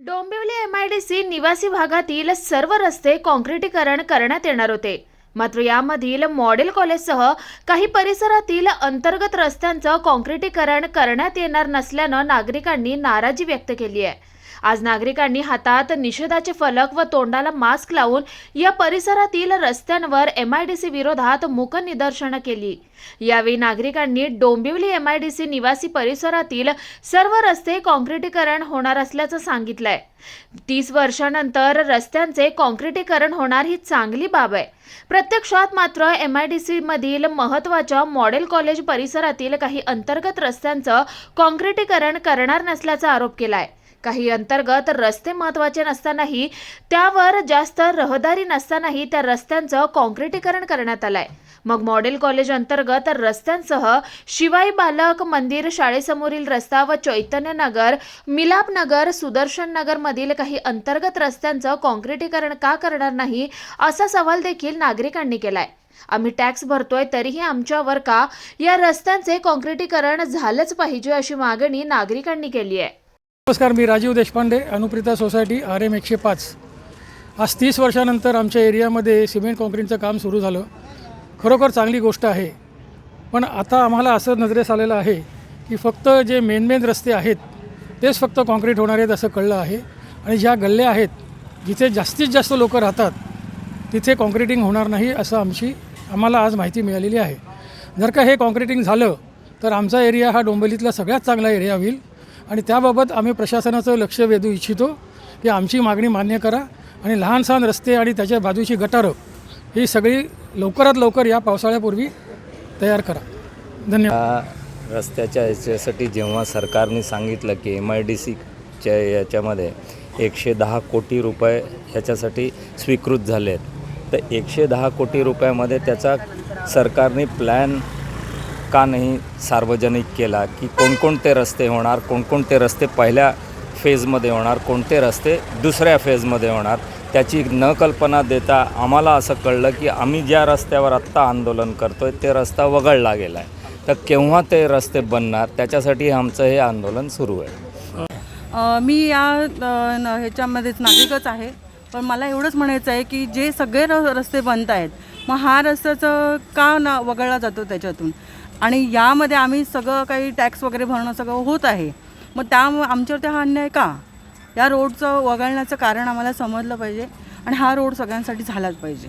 Dombivli MIDC निवासी भागातील सर्व रस्ते काँक्रिटीकरण करण्यात येणार होते. मात्र यामधील मॉडेल कॉलेजसह काही परिसरातील अंतर्गत रस्त्यांचं काँक्रिटीकरण करण्यात येणार नसल्यानं नागरिकांनी नाराजी व्यक्त केली आहे. आज नागरिकांनी हातात निषेधाचे फलक व तोंडाला मास्क लावून या परिसरातील रस्त्यांवर एमआयडीसी विरोधात मूक निदर्शनं केली. यावेळी नागरिकांनी डोंबिवली एमआयडीसी निवासी परिसरातील सर्व रस्ते काँक्रिटीकरण होणार असल्याचं सांगितलंय. तीस वर्षानंतर रस्त्यांचे काँक्रिटीकरण होणार ही चांगली बाब आहे. प्रत्यक्षात मात्र एमआयडीसी मधील महत्त्वाच्या मॉडेल कॉलेज परिसरातील काही अंतर्गत रस्त्यांचं काँक्रिटीकरण करणार नसल्याचा आरोप केलाय. काही अंतर्गत रस्ते महत्त्वाचे नसतानाही त्यावर जास्त रहदारी नसतानाही त्या रस्त्यांचं काँक्रिटीकरण करण्यात आलंय. मग मॉडेल कॉलेज अंतर्गत रस्त्यांसह शिवाई बालक मंदिर शाळेसमोरील रस्ता व चैतन्यनगर मिलापनगर सुदर्शन नगर मधील काही अंतर्गत रस्त्यांचं काँक्रिटीकरण का करणार नाही असा सवाल देखील नागरिकांनी केलाय. आम्ही टॅक्स भरतोय तरीही आमच्यावर का या रस्त्यांचे काँक्रिटीकरण झालंच पाहिजे अशी मागणी नागरिकांनी केली आहे. नमस्कार मी Rajiv Deshpande Anuprita society R M एकशे पाच. आज तीस वर्षानंतर आमच्या एरियामध्ये सिमेंट कॉन्क्रीटचं काम सुरू झालं. खरोखर चांगली गोष्ट आहे. पण आता आम्हाला असं नजरेस आलेलं आहे की फक्त जे मेन मेन रस्ते आहेत तेच फक्त कॉन्क्रीट होणार आहेत असं कळलं आहे. आणि ज्या गल्ल्या आहेत जिथे जास्तीत जास्त लोक राहतात तिथे कॉन्क्रिटिंग होणार नाही असं आमची आम्हाला आज माहिती मिळालेली आहे. जर का हे कॉन्क्रिटिंग झालं तर आमचा एरिया हा डोंबिवलीतला सगळ्यात चांगला एरिया होईल. आणि त्याबाबत आम्ही प्रशासनाचं लक्ष वेधू इच्छितो की आमची मागणी मान्य करा आणि लहान सहान रस्ते आणि त्याच्या बाजूची गटारं ही सगळी लवकरात लवकर या पावसाळ्यापूर्वी तयार करा. धन्यवाद. रस्त्याच्या याच्यासाठी जेव्हा सरकारने सांगितलं की एम आय डी सीच्या याच्यामध्ये एकशे दहा कोटी रुपये ह्याच्यासाठी स्वीकृत झाले आहेत तर एकशे दहा कोटी रुपयामध्ये त्याचा सरकारने प्लॅन का नाही सार्वजनिक केला की कोणकोणते रस्ते होणार कोणकोणते रस्ते पहिल्या फेजमध्ये होणार कोणते रस्ते दुसऱ्या फेजमध्ये होणार त्याची न कल्पना देता आम्हाला असं कळलं की आम्ही ज्या रस्त्यावर आत्ता आंदोलन करतो आहे ते रस्ता वगळला गेला आहे तर केव्हा ते रस्ते बनणार त्याच्यासाठी आमचं हे आंदोलन सुरू आहे. मी या न- ह्याच्यामध्येच नागरिकच आहे. पण मला एवढंच म्हणायचं आहे की जे सगळे र रस्ते बनत आहेत मग हा रस्त्याचं का ना वगळला जातो त्याच्यातून? आणि यामध्ये आम्ही सगळं काही टॅक्स वगैरे भरणं सगळं होत आहे. मग त्यामुळे आमच्यावरती हा अन्याय का? या रोडचं वगळण्याचं कारण आम्हाला समजलं पाहिजे आणि हा रोड सगळ्यांसाठी झालाच पाहिजे.